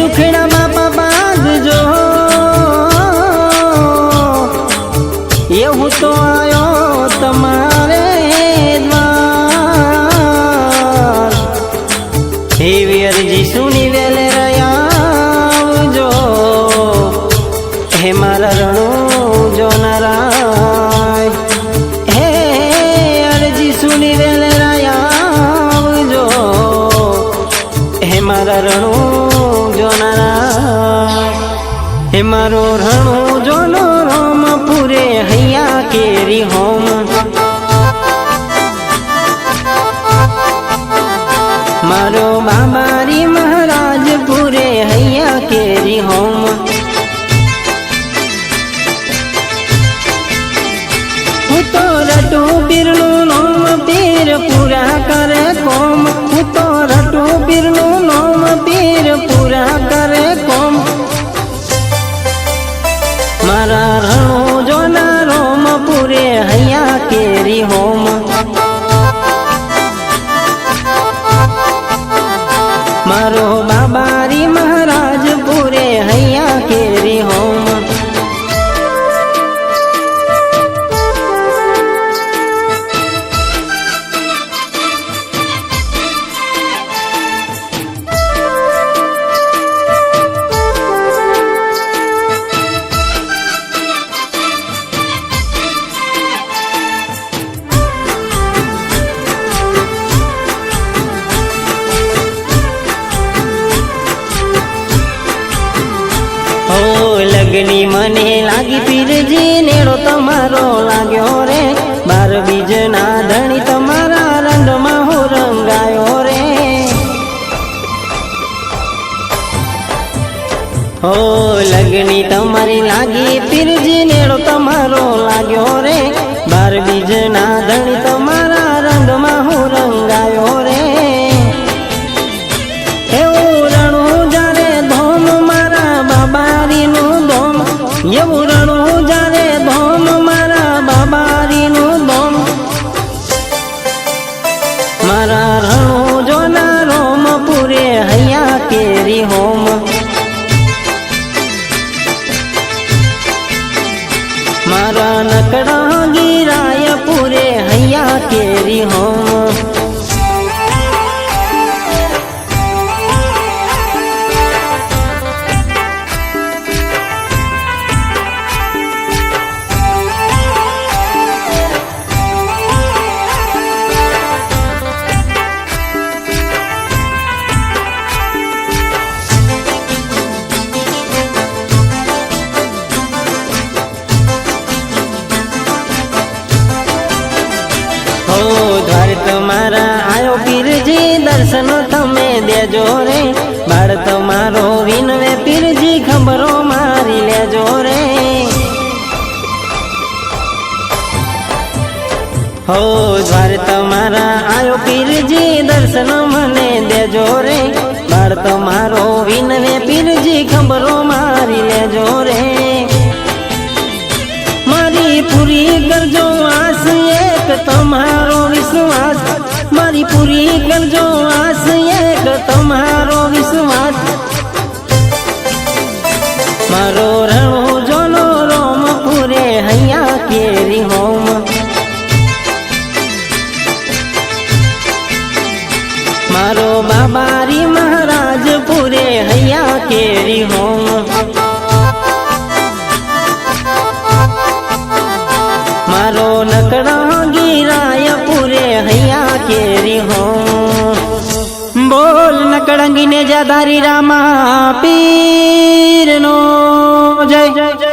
દુખડા બાપા બાંધજો. એવું તો આયો તમારે દ્વાર. એવી અરજી સુની વેલે આવજો હે મારા રણું જો નારાય. હે અરજી સુની વેલે આવજો હે મારા રણુ હે મારો રણો જોલો રોમ પૂરે હૈયા કેરી હોમ. મારો બાબારી મહારાજ પૂરે હૈયા કેરી હોમ. હું તો રટુ પીરનું નોમ પીર પૂરા કરે કોમ. લગની મને લાગી પીરજી નેડો તમારો લાગ્યો રે. બાર બીજના ધણી તમારા રંગમાં હું રંગાયો રે. હો, લગની તમારી લાગી પીરજી નેડો તમારો લાગ્યો રે. બાર બીજના ધણી તમારા હો દ્વાર તમારા આયો પીરજી, દર્શન તમે દેજો રે. બાળ તમારો વિનવે, પીરજી, ખબરો મારી લેજો રે. હો દ્વાર તમારા આયો પીરજી, દર્શન મને દેજો રે. બાળ તમારો વિનવે, પીરજી, ખબરો મારી લેજો રે. મારી પૂરી કરજો આસ એક તમારો વિશ્વાસ. મારી પૂરી કરજો આશ એક તમારો બોલ નકડંગી ને જાધારી રામા પીર નો જય.